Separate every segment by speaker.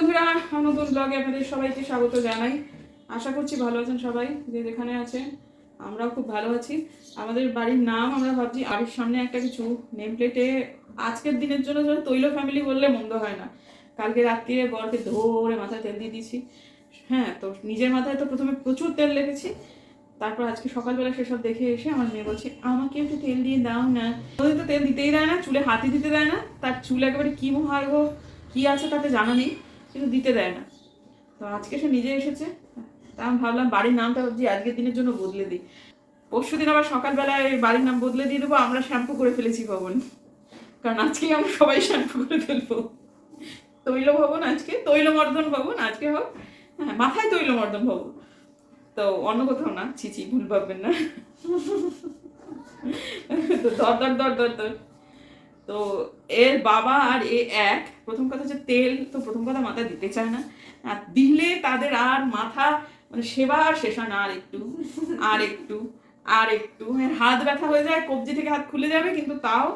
Speaker 1: বন্ধুরা নতুন ব্লগে আপনাদের সবাইকে স্বাগত জানাই। আশা করছি ভালো আছেন সবাই, যে যেখানে আছেন, আমরাও খুব ভালো আছি। আমাদের বাড়ির নাম আমরা ভাবছি বাড়ির সামনে একটা কিছু নেম প্লেটে আজকের দিনের জন্য যেন তৈল ফ্যামিলি বললে মন্দ হয় না। কালকে রাত্রিরে বরকে ধরে মাথায় তেল দিয়ে দিয়েছি। হ্যাঁ তো নিজের মাথায় তো প্রথমে প্রচুর তেল রেখেছি। তারপর আজকে সকালবেলা সেসব দেখে এসে আমার মেয়ে বলছে, আমাকে একটু তেল দিয়ে দাও না। ওদের তো তেল দিতেই দেয় না, চুলে হাতি দিতে দেয় না। তার চুল একেবারে কি মহার্ঘ, কি আছে তাতে জানা নেই। কিন্তু দিতে দেয় না। তো আজকে সে নিজে এসেছে। তা আমি ভাবলাম বাড়ির নামটা ভাবছি আজকের দিনের জন্য বদলে দিই। পরশু দিন আবার সকালবেলায় বাড়ির নাম বদলে দিয়ে দেবো, আমরা শ্যাম্পু করে ফেলেছি ভবন। কারণ আজকেই আমরা সবাই শ্যাম্পু করে ফেলব। তৈল ভবন আজকে, তৈলমর্দন ভবন আজকে হোক। হ্যাঁ মাথায় তৈলমর্দন ভবন। তো অন্য কোথাও না। চিচি ভুল ভাববেন না। তো দর দর দর দর দর। তো এর বাবা আর এ এক। প্রথম কথা হচ্ছে তেল, তো প্রথম কথা মাথা দিতে চায় না। আর দিলে তাদের আর মাথা মানে সেবা আর শেষ হয় না, আর একটু আর একটু আর একটু। হ্যাঁ হাত ব্যথা হয়ে যায়, কবজি থেকে হাত খুলে যাবে, কিন্তু তাও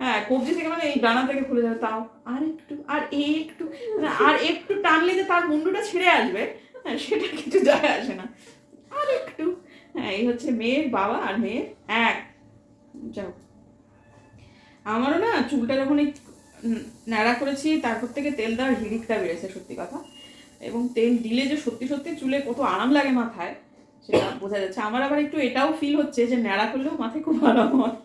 Speaker 1: হ্যাঁ কবজি থেকে মানে এই ডানা থেকে খুলে যাবে, তাও। আর একটু আর একটু মানে আর একটু টানলে যে তার মুন্ডুটা ছিঁড়ে আসবে হ্যাঁ সেটা কিছু যায় আসে না। আর একটু হ্যাঁ এই হচ্ছে মেয়ের বাবা আর মেয়ের এক। যাও আমারও না চুলটা যখন এই ন্যাড়া করেছি তারপর থেকে তেল দেওয়ার হিড়িকটা বেড়েছে সত্যি কথা। এবং তেল দিলে যে সত্যি সত্যি চুলে কত আরাম লাগে মাথায় সেটা বোঝা যাচ্ছে। আমার আবার একটু এটাও ফিল হচ্ছে যে ন্যাড়া করলেও মাথায় খুব আরাম হয়।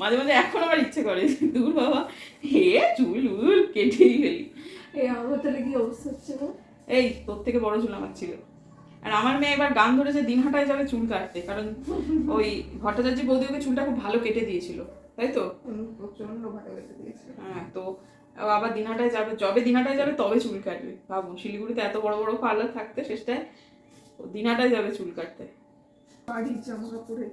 Speaker 1: মাঝে মাঝে এখন আবার ইচ্ছে করে দূর বাবা হে চুল উল কেটেই ফেলি।
Speaker 2: এই আমার তাহলে কি অবস্থা হচ্ছে
Speaker 1: এই তোর থেকে বড় চুল আমার ছিল। আর আমার মেয়ে এবার গান ধরেছে দিনহাটায় যাবে চুল কাটতে কারণ ওই ভট্টাচার্য বৌদি ওকে চুলটা খুব ভালো কেটে দিয়েছিল তাই তো?
Speaker 2: হুম, প্রচণ্ড ভালো কেটে দিয়েছে
Speaker 1: হ্যাঁ তো আবার দিনহাটায় যাবে যবে দিনহাটায় যাবে তবে চুল কাটবে ভাবুন শিলিগুড়িতে এত বড় বড় পার্লার থাকতে শেষটায় দিনহাটায় যাবে চুল কাটতে।
Speaker 2: বাড়ির জামা কাপড়ে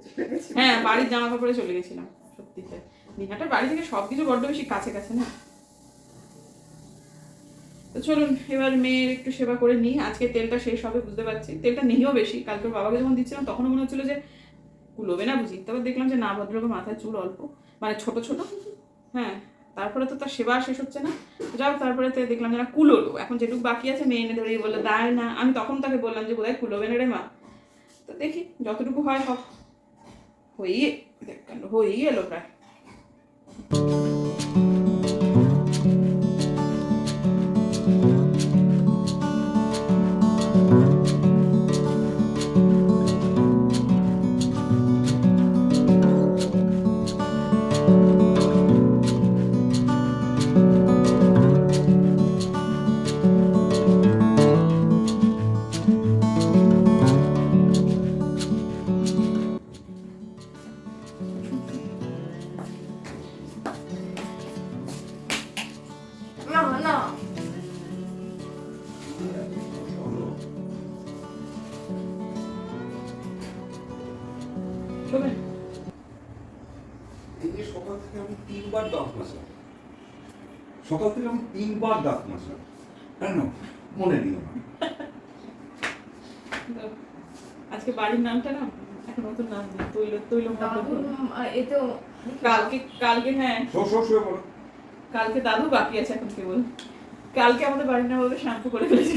Speaker 1: হ্যাঁ বাড়ির জামা কাপড়ে চলে গেছিলাম সত্যি তাই। দিনহাটার বাড়ি থেকে সবকিছু বড্ড বেশি কাছে কাছে না? তো চলুন এবার মেয়ের একটু সেবা করে নিই। আজকে তেলটা শেষ হবে বুঝতে পারছি। তেলটা নেইও বেশি। কালকে বাবাকে যখন দিচ্ছিলাম তখনও মনে হচ্ছিল যে কুলোবে না বুঝি। তারপর দেখলাম যে না ভদ্রলোকের মাথায় চুল অল্প। মানে ছোট ছোট। হ্যাঁ তারপরে তো তার সেবা শেষ হচ্ছে না। যাও তারপরে তো দেখলাম যে না কুলোলো। এখন যেটুকু বাকি আছে মেয়ে এনে ধরেই বলল দায় না। আমি তখন তাকে বললাম যে বোধহয় কুলোবে না রে মা। তো দেখি যতটুকু হয় হোক। কাণ্ড, হয়েই এলো প্রায়।
Speaker 3: সকাল থেকে আমি তিনবার দাঁত মাজলাম কেন মনে নিও না
Speaker 1: আজকে বাড়ির নামটা না এখন নতুন নাম দিই তৈল তৈল
Speaker 2: দাদু এ তো
Speaker 1: কালকে কালকে হ্যাঁ।
Speaker 3: শো শো শুয়ে বলো।
Speaker 1: কালকে দাদু বাকি আছে এখন কেবল। কালকে আমাদের বাড়ির নাম হবে শ্যাম্পু করে ফেলেছি।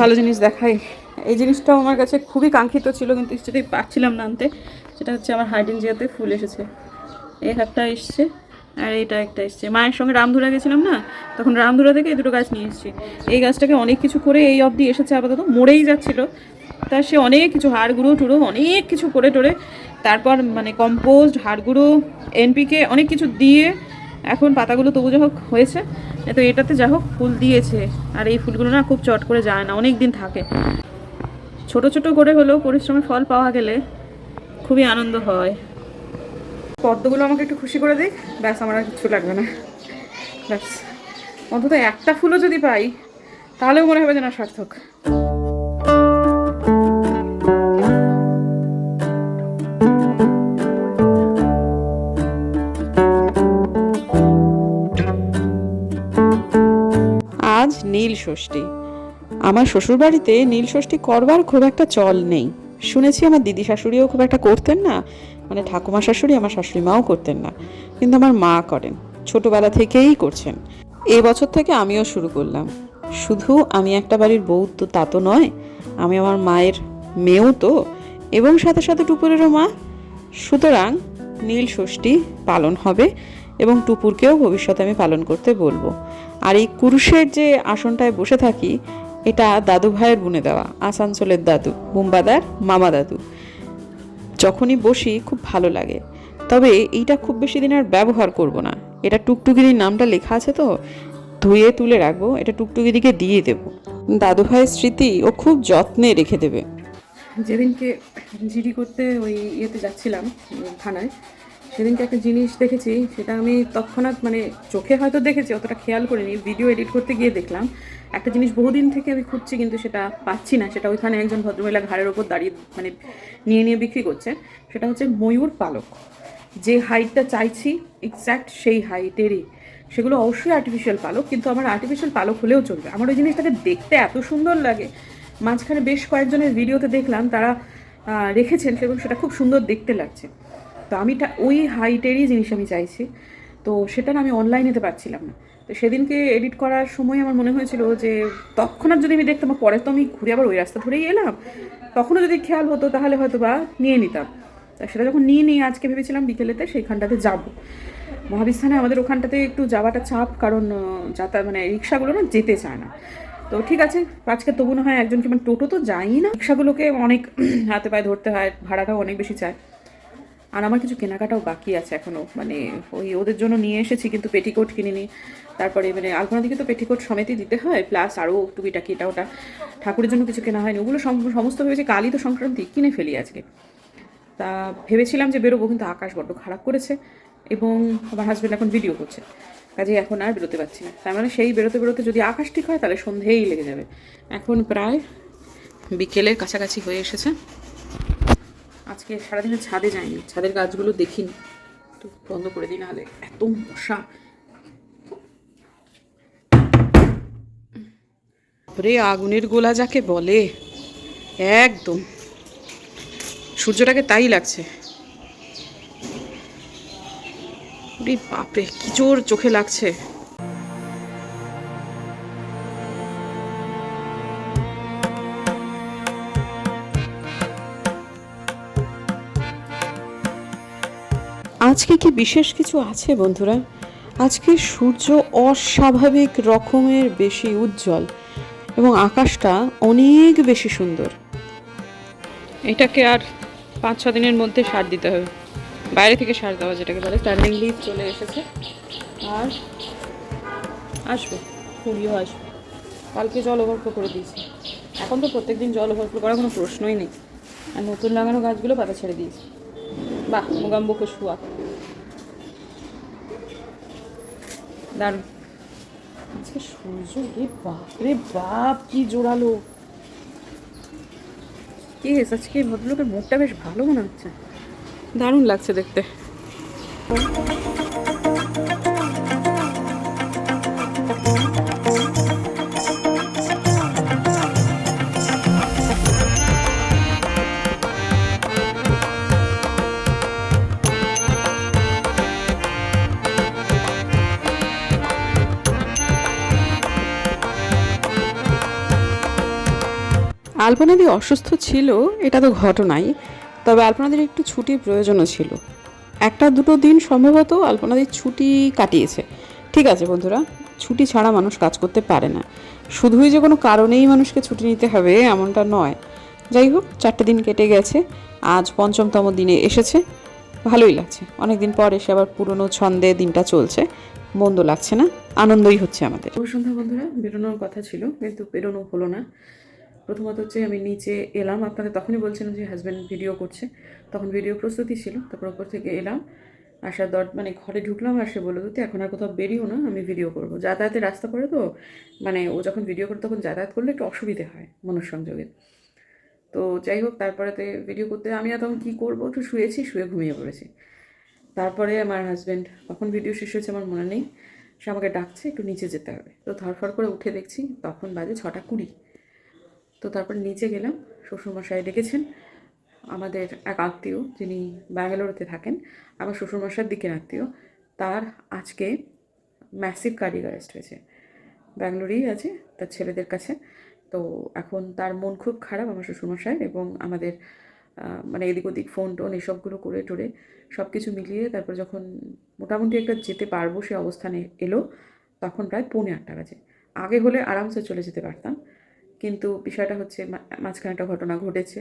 Speaker 1: ভালো জিনিস দেখাই। এই জিনিসটাও আমার কাছে খুবই কাঙ্ক্ষিত ছিল, কিন্তু কিছুতেই পাচ্ছিলাম না আনতে। সেটা হচ্ছে আমার হাইডেনজিয়াতে ফুল এসেছে। এই একটা এসছে, আর এটা একটা এসছে। মায়ের সঙ্গে রামধুরা গেছিলাম না, তখন রামধুরা থেকে এই দুটো গাছ নিয়ে এসেছি। এই গাছটাকে অনেক কিছু করে এই অবধি এসেছে আপাতত, মরেই যাচ্ছিল। তা সে অনেক কিছু হাড় গুঁড়ো টুড়ো অনেক কিছু করে টোরে, তারপর মানে কম্পোস্ট হাড় গুঁড়ো এনপিকে অনেক কিছু দিয়ে এখন পাতাগুলো তবু যা হোক হয়েছে। তো এটাতে যা হোক ফুল দিয়েছে। আর এই ফুলগুলো না খুব চট করে যায় না অনেক দিন থাকে। ছোট ছোট করে হলেও পরিশ্রমের ফল পাওয়া গেলে খুবই আনন্দ হয়। পদ্মগুলো আমাকে একটু খুশি করে দিক। ব্যাস, আমার আর কিছু লাগবে না। ব্যাস, অন্তত একটা ফুলও যদি পাই, তাহলেও মনে হবে যে না সার্থক। ষষ্ঠী। আমার শ্বশুরবাড়িতে নীল ষষ্ঠী করবার খুব একটা চল নেই। শুনেছি আমার দিদি শাশুড়িও খুব একটা করতেন না মানে ঠাকুমা শাশুড়ি আমার শাশুড়ি মাও করতেন না, কিন্তু আমার মা করেন, ছোটবেলা থেকেই করছেন। এই বছর থেকে আমিও শুরু করলাম। শুধু আমি একটা বাড়ির বউ তো তা তো নয়, আমি আমার মায়ের মেয়েও তো, এবং সাথে সাথে টুপুরেরও মা। সুতরাং নীল ষষ্ঠী পালন হবে। এবং টুপুরকেও ভবিষ্যতে আমি পালন করতে বলব। আর এই কুরুশের যে আসনটায় বসে থাকি, এটা দাদু ভাইয়ের বুনে দেওয়া, আসানসোলের দাদু, বুম্বাদার মামা দাদু। যখনই বসি, খুব ভালো লাগে। তবে এইটা খুব বেশি দিন আর ব্যবহার করব না। এটা টুকটুকিদির নামটা লেখা আছে তো? ধুয়ে তুলে রাখব, এটা টুকটুকিদিকে দিয়ে দেবো। দাদু ভাইয়ের স্মৃতি ও খুব যত্নে রেখে দেবে। যেদিনকে জিডি করতে ওই ইয়েতে যাচ্ছিলাম, থানায় সেদিনকে একটা জিনিস দেখেছি, সেটা আমি তৎক্ষণাৎ মানে চোখে হয়তো দেখেছি, অতটা খেয়াল করিনি, ভিডিও এডিট করতে গিয়ে দেখলাম। একটা জিনিস বহুদিন থেকে আমি খুঁজছি কিন্তু সেটা পাচ্ছি না, সেটা ওইখানে একজন ভদ্রমহিলা ঘাড়ের ওপর দাঁড়িয়ে মানে নিয়ে নিয়ে বিক্রি করছে, সেটা হচ্ছে ময়ূর পালক। যে হাইটটা চাইছি এক্স্যাক্ট সেই হাইটেরই। সেগুলো অবশ্যই আর্টিফিশিয়াল পালক, কিন্তু আমার আর্টিফিশিয়াল পালক হলেও চলবে। আমার ওই জিনিসটাকে দেখতে এত সুন্দর লাগে। মাঝখানে বেশ কয়েকজনের ভিডিওতে দেখলাম, তারা রেখেছেন, এবং সেটা খুব সুন্দর দেখতে লাগছে। তো আমি ওই হাইটেরই জিনিস আমি চাইছি। তো সেটা আমি অনলাইনেতে পাচ্ছিলাম না। তো সেদিনকে এডিট করার সময় আমার মনে হয়েছিল যে, তৎক্ষণাৎ যদি আমি দেখতাম, পরে তো আমি ঘুরে আবার ওই রাস্তা ধরেই এলাম। তখনও যদি খেয়াল হতো, তাহলে হয়তো বা নিয়ে নিতাম। তা সেটা যখন নিয়ে নিয়ে আজকে ভেবেছিলাম বিকেলেতে, সেইখানটাতে যাব। মহাবিস্থানে আমাদের ওখানটাতে একটু যাওয়াটা চাপ, কারণ যাতায়াত মানে রিক্সাগুলো না যেতে চায় না। তো ঠিক আছে, আজকে তবু না হয় একজনকে মানে টোটো তো যাই না। রিক্সাগুলোকে অনেক হাতে পায়ে ধরতে হয়, ভাড়াটাও অনেক বেশি চায়। আর আমার কিছু কেনাকাটাও বাকি আছে এখনও মানে ওই ওদের জন্য নিয়ে এসেছি, কিন্তু পেটিকোট কিনিনি। তারপরে মানে আলপনা দিকে তো পেটিকোট সমেতই দিতে হয়, প্লাস আরও টুকিটাকি এটা ওটা। ঠাকুরের জন্য কিছু কেনা হয়নি। ওগুলো সম- সমস্ত ভেবেছি কালই তো সংক্রান্তি, কিনে ফেলি আজকে। তা ভেবেছিলাম যে বেরোবো, কিন্তু আকাশ বড্ড খারাপ করেছে এবং আমার হাজব্যান্ড এখন ভিডিও করছে। কাজে এখন আর বেরোতে পারছি না। তার মানে সেই বেরোতে বেরোতে যদি আকাশ ঠিক হয়, তাহলে সন্ধেই লেগে যাবে। এখন প্রায় বিকেলের কাছাকাছি হয়ে এসেছে। আজকে সারাদিনে ছাদে যাইনি, ছাদের গাছগুলো দেখিনি। তো বন্ধ করে দিই, নাহলে এত মশা। রে, আগুনের গোলা যাকে বলে, একদম। সূর্যটাকে তাই লাগছে। বাপরে, কি জোর চোখে লাগছে। আজকে কি বিশেষ কিছু আছে বন্ধুরা? আজকে সূর্য অস্বাভাবিক রকমের বেশি উজ্জ্বল এবং আকাশটা অনেক বেশি সুন্দর। এটাকে আর পাঁচ, ছ দিনের মধ্যে সার দিতে হবে। বাইরে থেকে সার দেওয়া যেটাকে বলে, স্ট্যান্ডিং লিভ চলে এসেছে। আর আসবে কুড়িও আসবে। কালকে জল ওভারফ্লো করে দিয়েছি। এখন তো প্রত্যেকদিন জল ওভারফ্লো করার কোনো প্রশ্নই নেই। আর নতুন লাগানো গাছগুলো পাতা ছেড়ে দিয়েছি। বাহ, মুগাম্বকে শুয়া। দারুণ। আজকে সূর্য রে বাপ রে বাপ কি জোরালো। কি আজকে ভদ্রলোকের মুখটা বেশ ভালো মনে হচ্ছে। দারুণ লাগছে দেখতে। আলপনাদি অসুস্থ ছিল, এটা তো ঘটনাই, তবে আলপনাদির একটু ছুটির প্রয়োজনও ছিল। একটা দুটো দিন সম্ভবত আলপনাদির ছুটি কাটিয়েছে। ঠিক আছে বন্ধুরা, ছুটি ছাড়া মানুষ কাজ করতে পারে না। শুধুই যে কোনো কারণেই মানুষকে ছুটি নিতে হবে, এমনটা নয়। যাই হোক, চারটে দিন কেটে গেছে, আজ পঞ্চমতম দিনে এসেছে। ভালোই লাগছে অনেক দিন পর এসে আবার পুরনো ছন্দে দিনটা চলছে। মন্দ লাগছে না, আনন্দই হচ্ছে আমাদের। সন্ধ্যা বন্ধুরা, বেরোনোর কথা ছিল, কিন্তু বেরোনো হলো না। প্রথমত হচ্ছে আমি নিচে এলাম আপনাদের তখনই বলছিলাম যে হাজব্যান্ড ভিডিও করছে। তখন ভিডিও প্রস্তুতি ছিল, তারপর ওপর থেকে এলাম, আসার দর মানে ঘরে ঢুকলাম আর সে বলল তুই এখন আর কোথাও বেরিও না, আমি ভিডিও করব। যাতায়াতের রাস্তা পড়ে তো মানে ও যখন ভিডিও করে তখন যাতায়াত করলে একটু অসুবিধে হয় মনঃসংযোগের তো যাই হোক, তারপরেতে ভিডিও করতে আমি আর তখন কী করব? একটু শুয়েছি, শুয়ে ঘুমিয়ে পড়েছি। তারপরে আমার হাজব্যান্ড কখন ভিডিও শেষ হয়েছে আমার মনে নেই, সে আমাকে ডাকছে, একটু নিচে যেতে হবে। তো ধরফর করে উঠে দেখছি, তখন বাজে ছটা কুড়ি। তো তারপর নিচে গেলাম, শ্বশুরমশাই ডেকেছেন। আমাদের এক আত্মীয় যিনি ব্যাঙ্গালোরেতে থাকেন আমার শ্বশুরমশার দিকের আত্মীয়, তার আজকে ম্যাসিভ কার্ডিক অ্যারেস্ট হয়েছে। ব্যাঙ্গালোরেই আছে, তার ছেলেদের কাছে। তো এখন তার মন খুব খারাপ আমার শ্বশুরমশাই এবং আমাদের মানে এদিক ওদিক ফোন টোন এসবগুলো করে টোরে সব কিছু মিলিয়ে তারপর যখন মোটামুটি একটা যেতে পারব সে অবস্থানে এলো, তখন প্রায় পৌনে আটটা বাজে। আগে হলে আরামসে চলে যেতে পারতাম। কিন্তু বিষয়টা হচ্ছে মাঝখানে একটা ঘটনা ঘটেছে,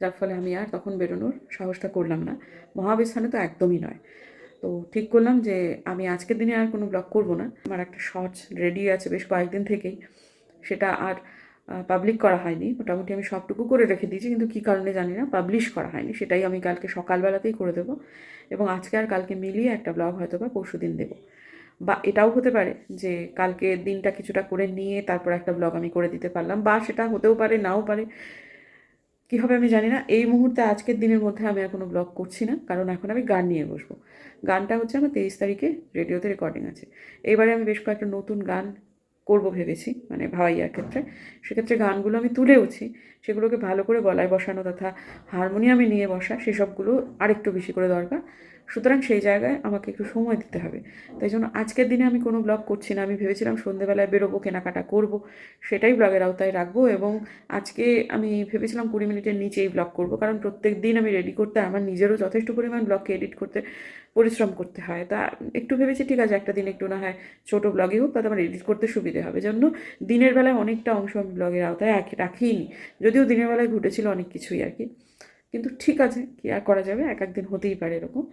Speaker 1: যার ফলে আমি আর তখন বেরোনোর সাহসটা করলাম না। মহাবিস্থানে তো একদমই নয়। তো ঠিক করলাম যে আমি আজকের দিনে আর কোনো ব্লগ করব না। আমার একটা শর্টস রেডি আছে বেশ কয়েকদিন থেকেই। সেটা আর পাবলিক করা হয়নি। মোটামুটি আমি সবটুকু করে রেখে দিয়েছি, কিন্তু কী কারণে জানি না। পাবলিশ করা হয়নি। সেটাই আমি কালকে সকালবেলাতেই করে দেবো। এবং আজকে আর কালকে মিলিয়ে একটা ব্লগ হয়তো বা পরশু দিন দেবো। বা এটাও হতে পারে যে কালকে দিনটা কিছুটা করে নিয়ে তারপর একটা ব্লগ আমি করে দিতে পারলাম বা সেটা হতেও পারে, নাও পারে। কী হবে আমি জানি না। এই মুহূর্তে আজকের দিনের মধ্যে আমি আর কোনো ব্লগ করছি না, কারণ এখন আমি গান নিয়ে বসবো। গানটা হচ্ছে আমার তেইশ তারিখে রেডিওতে রেকর্ডিং আছে। এইবারে আমি বেশ কয়েকটা নতুন গান করব ভেবেছি মানে ভাওয়াইয়ার ক্ষেত্রে। সেক্ষেত্রে গানগুলো আমি তুলেওছি, সেগুলোকে ভালো করে গলায় বসানো তথা হারমোনিয়ামে নিয়ে বসা, সেসবগুলো আরেকটু বেশি করে দরকার। সুতরাং সেই জায়গায় আমাকে একটু সময় দিতে হবে। তাই জন্য আজকের দিনে আমি কোনো ব্লগ করছি না। আমি ভেবেছিলাম সন্ধেবেলায় বেরোবো, কেনাকাটা করব, সেটাই ব্লগের আওতায় রাখব এবং আজকে আমি ভেবেছিলাম কুড়ি মিনিটের নিচেই ব্লগ করব। কারণ প্রত্যেক দিন আমি রেডি করতে, আমার নিজেরও যথেষ্ট পরিমাণ ব্লগকে এডিট করতে পরিশ্রম করতে হয়। তা একটু ভেবেছি ঠিক আছে, একটা দিন একটু না হয় ছোটো ব্লগে হোক, তাতে আমার এডিট করতে সুবিধে হবে। জন্য দিনের বেলায় অনেকটা অংশ আমি ব্লগের আওতায় রাখি রাখিনি। যদিও দিনের বেলায় ঘটেছিল অনেক কিছুই আর কি কিন্তু ঠিক আছে, কি আর করা যাবে? এক একদিন হতেই পারে এরকম।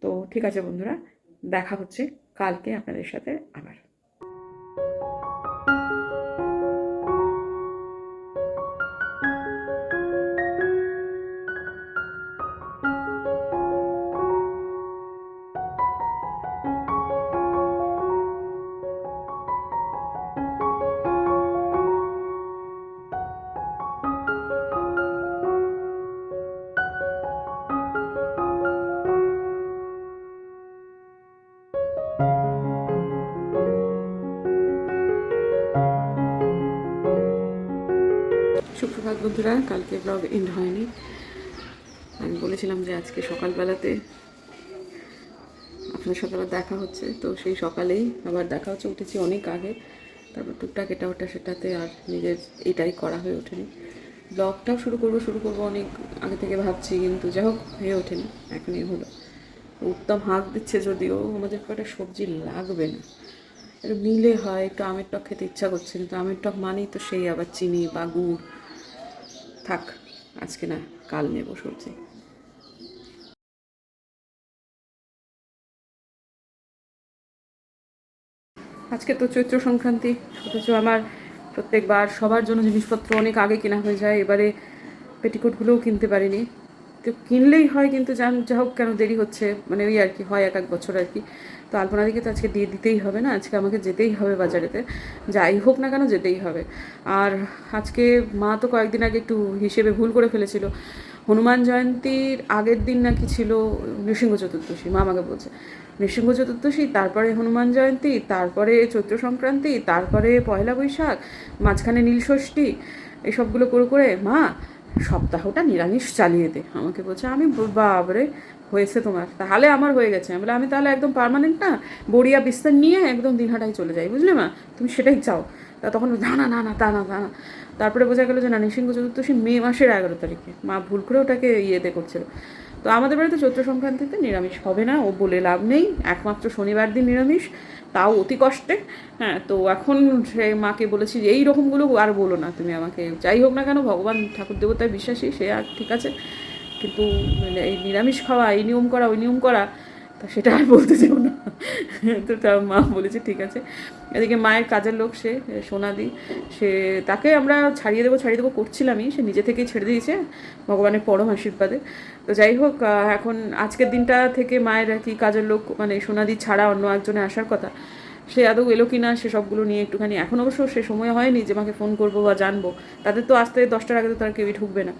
Speaker 1: তো ঠিক আছে বন্ধুরা, দেখা হচ্ছে কালকে আপনাদের সাথে আবার। বন্ধুরা, কালকে ব্লগ এন্ড হয়নি। আমি বলেছিলাম যে আজকে সকালবেলাতে আপনার সাথে আবার দেখা হচ্ছে। তো সেই সকালেই আবার দেখা হচ্ছে, উঠেছি অনেক আগে। তারপর টুকটাক এটা ওটা সেটাতে আর নিজের এটাই করা হয়ে ওঠেনি। ব্লগটাও শুরু করব শুরু করব অনেক আগে থেকে ভাবছি, কিন্তু যাই হোক, হয়ে ওঠেনি, এখনই হলো। উত্তম হাঁক দিচ্ছে যদিও, আমাদের একটা সবজি লাগবে না। নিলে হয়, একটু আমের টক খেতে ইচ্ছা করছে, কিন্তু আমের টক মানেই তো সেই আবার চিনি বা গুড়। থাক, আজকে না, কাল নেব সবজি। আজকে তো চৈত্র সংক্রান্তি, অথচ আমার প্রত্যেকবার সবার জন্য জিনিসপত্র অনেক আগে কেনা হয়ে যায়, এবারে পেটিকোটগুলোও কিনতে পারিনি। কিনলেই হয় কিন্তু জান যা হোক কেন দেরি হচ্ছে মানে ওই আর কি, হয় এক এক বছর আর কি। তো আলপনাদিকে তো আজকে দিয়ে দিতেই হবে না, আজকে আমাকে যেতেই হবে বাজারেতে। যাই হোক না কেন যেতেই হবে। আর আজকে মা তো কয়েকদিন আগে একটু হিসেবে ভুল করে ফেলেছিল। হনুমান জয়ন্তীর আগের দিন নাকি ছিল নৃসিংহ চতুর্দশী, মা আমাকে বলছে। নৃসিংহ চতুর্দশী, তারপরে হনুমান জয়ন্তী, তারপরে চৈত্র সংক্রান্তি, তারপরে পয়লা বৈশাখ, মাঝখানে নীলষষ্ঠী এসবগুলো করে করে মা সপ্তাহটা নিরামিষ চালিয়ে দে। আমাকে বলছে, আমি বাবরে হয়েছে তোমার। তাহলে আমার হয়ে গেছে। আমি বলে আমি তাহলে একদম পার্মানেন্ট না, বড়িয়া বিস্তার নিয়ে একদম দিনহাটায় চলে যাই, বুঝলে মা? তুমি সেটাই চাও। তা তখন না না না না, তা না তা না। তারপরে বোঝা গেলো যে না, নৃসিংহ চতুর্দশী মে মাসের এগারো তারিখে। মা ভুল করে ওটাকে ইয়েতে করছিল। তো আমাদের বাড়িতে চৈত্র সংক্রান্তিতে নিরামিষ হবে না, ও বলে লাভ নেই। একমাত্র শনিবার দিন নিরামিষ। তাও অতি কষ্টে। হ্যাঁ তো এখন সে মাকে বলেছি যে, এই রকমগুলো আর বলো না তুমি আমাকে। যাই হোক না কেন, ভগবান ঠাকুর দেবতায় বিশ্বাসী সে আর ঠিক আছে। কিন্তু এই নিরামিষ খাওয়া, এই নিয়ম করা, ওই নিয়ম করা, তা সেটা আর বলতে চাও না। তো তা মা বলেছে, ঠিক আছে। এদিকে মায়ের কাজের লোক সে সোনাদি সে তাকে আমরা ছাড়িয়ে দেবো ছাড়িয়ে দেবো করছিলামই, সে নিজে থেকেই ছেড়ে দিয়েছে ভগবানের পরম আশীর্বাদে। তো যাই হোক এখন আজকের দিনটা থেকে মায়ের আর কি কাজের লোক মানে সোনাদি ছাড়া অন্য একজনে আসার কথা, সে আদৌ এলো কি না, সে সবগুলো নিয়ে একটুখানি, এখন অবশ্য সে সময় হয়নি যে মাকে ফোন করব বা জানব, তাদের তো আসতে দশটার আগে তো তার কেউই ঢুকবে না।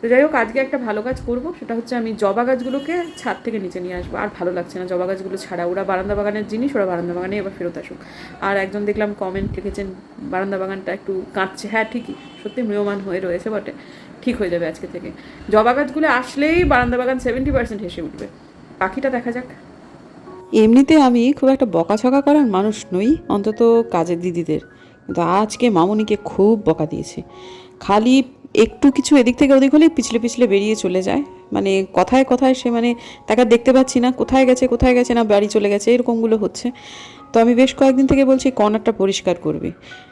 Speaker 1: তো যাই হোক, আজকে একটা ভালো কাজ করব। সেটা হচ্ছে আমি জবা গাছগুলোকে ছাদ থেকে নিচে নিয়ে আসব। আর ভালো লাগছে না জবা গাছগুলো ছাড়া। ওরা বারান্দা বাগানের জিনিস, ওরা বারান্দা বাগানে এবার ফেরত আসুক। আর একজন দেখলাম কমেন্ট লিখেছেন, বারান্দা বাগানটা একটু কাঁদছে হ্যাঁ ঠিকই। সত্যি ম্রিয়মান হয়ে রয়েছে বটে। ঠিক হয়ে যাবে আজকে থেকে। জবা গাছগুলো আসলেই বারান্দা বাগান সেভেন্টি পার্সেন্ট হেসে উঠবে। পাখিটা দেখা যাক।
Speaker 4: এমনিতে আমি খুব একটা বকাছকা করার মানুষ নই, অন্তত কাজের দিদিদের। কিন্তু আজকে মামুনিকে খুব বকা দিয়েছে। খালি একটু কিছু এদিক থেকে ওদিক হলেই পিছলে পিছলে বেরিয়ে চলে যায়। মানে কথায় কথায় সে মানে তাকে দেখতে পাচ্ছি না, কোথায় গেছে কোথায় গেছে না, বাড়ি চলে গেছে, এরকমগুলো হচ্ছে। তো আমি বেশ কয়েকদিন থেকে বলছি কর্নারটা পরিষ্কার করবি।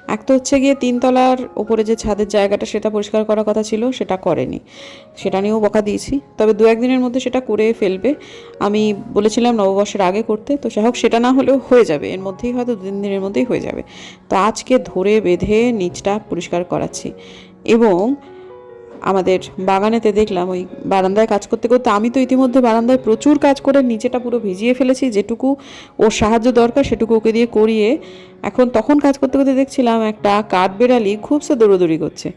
Speaker 4: এক তো হচ্ছে গিয়ে তিনতলার ওপরে যে ছাদের জায়গাটা, সেটা পরিষ্কার করার কথা ছিল, সেটা করেনি। সেটা নিয়েও বকা দিয়েছি। তবে দু একদিনের মধ্যে সেটা করে ফেলবে। আমি বলেছিলাম নববর্ষের আগে করতে। তো যাই হোক, সেটা না হলেও হয়ে যাবে। এর মধ্যেই হয়তো দু তিন দিনের মধ্যেই হয়ে যাবে। তো আজকে ধরে বেঁধে নিচটা পরিষ্কার করাচ্ছি। এবং আমাদের বাগানেতে দেখলাম ওই বারান্দায় কাজ করতে করতে আমি তো ইতিমধ্যে বারান্দায় প্রচুর কাজ করে নিচেটা পুরো ভিজিয়ে ফেলেছি, যেটুকু ওর সাহায্য দরকার সেটুকু ওকে দিয়ে করিয়ে এখন তখন কাজ করতে করতে দেখছিলাম একটা কাঠ বেড়ালি খুব সে দৌড়োদৌড়ি করছে।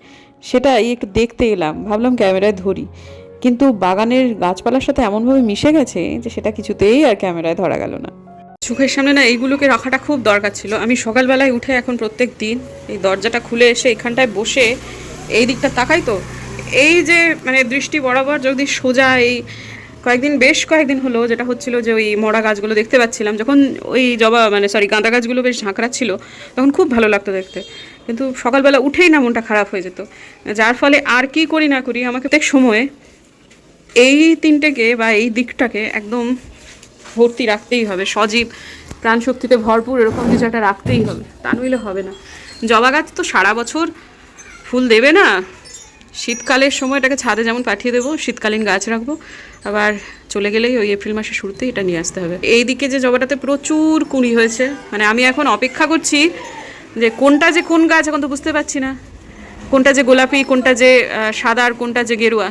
Speaker 4: সেটাই একটু দেখতে এলাম, ভাবলাম ক্যামেরায় ধরি। কিন্তু বাগানের গাছপালার সাথে এমনভাবে মিশে গেছে যে সেটা কিছুতেই আর ক্যামেরায় ধরা গেল না।
Speaker 1: চোখের সামনে না এইগুলোকে রাখাটা খুব দরকার ছিল। আমি সকালবেলায় উঠে এখন প্রত্যেক দিন এই দরজাটা খুলে এসে এখানটায় বসে এই দিকটা তাকাই তো। এই যে মানে দৃষ্টি বরাবর যদি সোজা এই কয়েকদিন, বেশ কয়েকদিন হলো, যেটা হচ্ছিল যে ওই মরা গাছগুলো দেখতে পাচ্ছিলাম, যখন ওই জবা মানে সরি গাঁদা গাছগুলো বেশ ঝাঁকড়া ছিল, তখন খুব ভালো লাগতো দেখতে। কিন্তু সকালবেলা উঠেই না মনটা খারাপ হয়ে যেত। যার ফলে আর কি করি না করি, আমাকে প্রত্যেক সময়ে এই তিনটেকে বা এই দিকটাকে একদম ভর্তি রাখতেই হবে। সজীব, প্রাণশক্তিতে ভরপুর, এরকম কিছু একটা রাখতেই হবে। তা নইলে হবে না। জবা গাছ তো সারা বছর ফুল দেবে না? শীতকালের সময় এটাকে ছাদে যেমন পাঠিয়ে দেবো, শীতকালীন গাছ রাখব। আবার চলে গেলেই ওই এপ্রিল মাসের শুরুতেই এটা নিয়ে আসতে হবে। এই দিকে যে জবাটাতে প্রচুর কুঁড়ি হয়েছে মানে আমি এখন অপেক্ষা করছি যে কোনটা যে কোন গাছ, এখন তো বুঝতে পারছি না। কোনটা যে গোলাপি, কোনটা যে সাদা আর কোনটা যে গেরুয়া।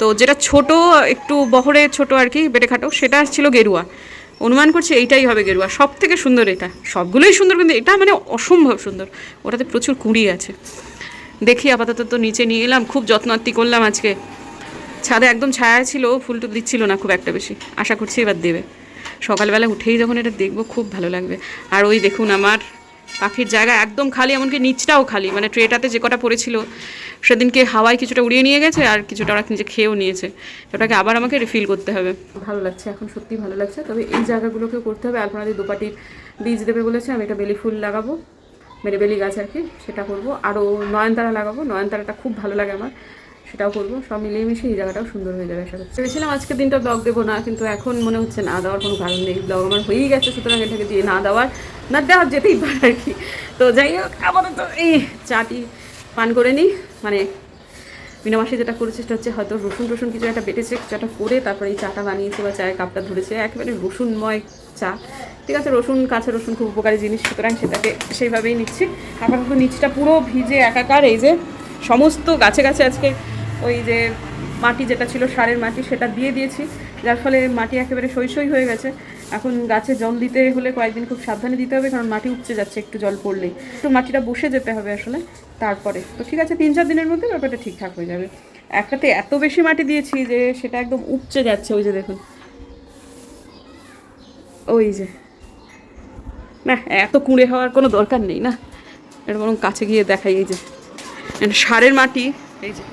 Speaker 1: তো যেটা ছোট, একটু বহরে ছোট আর কি বেটে খাটো সেটা ছিল গেরুয়া। অনুমান করছি এইটাই হবে গেরুয়া। সব থেকে সুন্দর এটা। সবগুলোই সুন্দর, কিন্তু এটা মানে অসম্ভব সুন্দর। ওটাতে প্রচুর কুঁড়ি আছে। দেখি আপাতত তো নিচে নিয়ে এলাম, খুব যত্নার্তি করলাম আজকে। ছাদে একদম ছায়া ছিল, ফুল টুল দিচ্ছিল না খুব একটা বেশি। আশা করছি এবার দেবে। সকালবেলা উঠেই যখন এটা দেখব, খুব ভালো লাগবে। আর ওই দেখুন আমার পাখির জায়গা একদম খালি, এমনকি নিচটাও খালি। মানে ট্রেটাতে যে কটা পড়েছিল, সেদিনকে হাওয়ায় কিছুটা উড়িয়ে নিয়ে গেছে, আর কিছুটা ওরা নিজে খেয়েও নিয়েছে। ওটাকে আবার আমাকে রিফিল করতে হবে। ভালো লাগছে, এখন সত্যি ভালো লাগছে। তবে এই জায়গাগুলোকেও করতে হবে। আলপনাদি দুপাটির বীজ দেবে বলেছে, আমি এটা বেলি ফুল লাগাবো। মেরে বেলি গাছ আর কি, সেটা করব। আরও নয়নতারা লাগাবো, নয়নতারাটা খুব ভালো লাগে আমার, সেটাও করব। সব মিলিয়ে মিশিয়ে এই জায়গাটাও সুন্দর হয়ে যাবে আশা করছি। ভেবেছিলাম আজকের দিনটা ব্লগ দেবো না, কিন্তু এখন মনে হচ্ছে না দেওয়ার কোনো কারণ নেই। ব্লগ আমার হয়েই গেছে, সুতরাং এটাকে দিয়ে না দেওয়ার না দেওয়ার যেতেই পারে আর কি। তো যাই হোক, আপাতত এই চাটি পান করে নিই মানে মিনামাসি যেটা করেছে সেটা হচ্ছে হয়তো রসুন টসুন কিছু একটা বেটেছে, কিছু একটা করে তারপরে এই চাটা বানিয়েছে বা চায়ের কাপটা ধরেছে, একেবারে রসুনময় চা। ঠিক আছে, রসুন, কাঁচা রসুন খুব উপকারী জিনিস, সুতরাং সেটাকে সেইভাবেই নিচ্ছি। আপাতত নিচটা পুরো ভিজে একাকার, এই যে সমস্ত গাছে গাছে আজকে ওই যে মাটি যেটা ছিল, সারের মাটি, সেটা দিয়ে দিয়েছি। যার ফলে মাটি একেবারে সই হয়ে গেছে। এখন গাছে জল দিতে হলে কয়েকদিন খুব সাবধানে দিতে হবে, কারণ মাটি উপচে যাচ্ছে একটু জল পড়লেই তো মাটিটা বসে যেতে হবে আসলে তারপরে। তো ঠিক আছে, তিন চার দিনের মধ্যে ব্যাপারটা ঠিকঠাক হয়ে যাবে। একটাতে এত বেশি মাটি দিয়েছি যে সেটা একদম উপচে যাচ্ছে, ওই যে দেখুন। ওই যে। না, এত কুঁড়ে হওয়ার কোনো দরকার নেই না। এটা বরং কাছে গিয়ে দেখাই, এই যে। সারের মাটি, এই যে।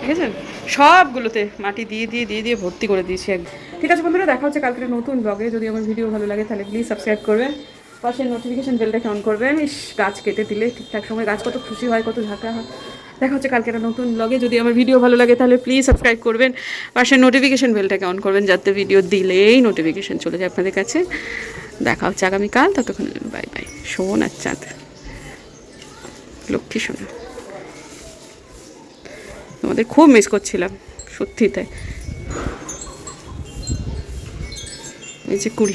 Speaker 1: দেখেছেন? সবগুলোতে মাটি দিয়ে দিয়ে দিয়ে দিয়ে ভর্তি করে দিয়েছি এক ঠিক আছে বন্ধুরা, দেখা হচ্ছে কালকে নতুন ব্লগে যদি আমার ভিডিও ভালো লাগে, তাহলে প্লিজ সাবস্ক্রাইব করবেন। পাশে নোটিফিকেশন বেলটাকে অন করবেন। ইস, গাছ কেটে দিলে ঠিকঠাক সময় গাছ কত খুশি হয়, কত ঝাঁকা হয়। দেখা হচ্ছে কালকে একটা নতুন ব্লগে যদি আমার ভিডিও ভালো লাগে, তাহলে প্লিজ সাবস্ক্রাইব করবেন। পাশে নোটিফিকেশন বেলটাকে অন করবেন, যাতে ভিডিও দিলেই নোটিফিকেশন চলে যায় আপনাদের কাছে। দেখা হচ্ছে আগামীকাল ততক্ষণ বাই বাই শোন আর চাঁদ। লক্ষ্মী শোনা তোমাদের খুব মিস করছিলাম সত্যি তাই। এই যে কুড়ি।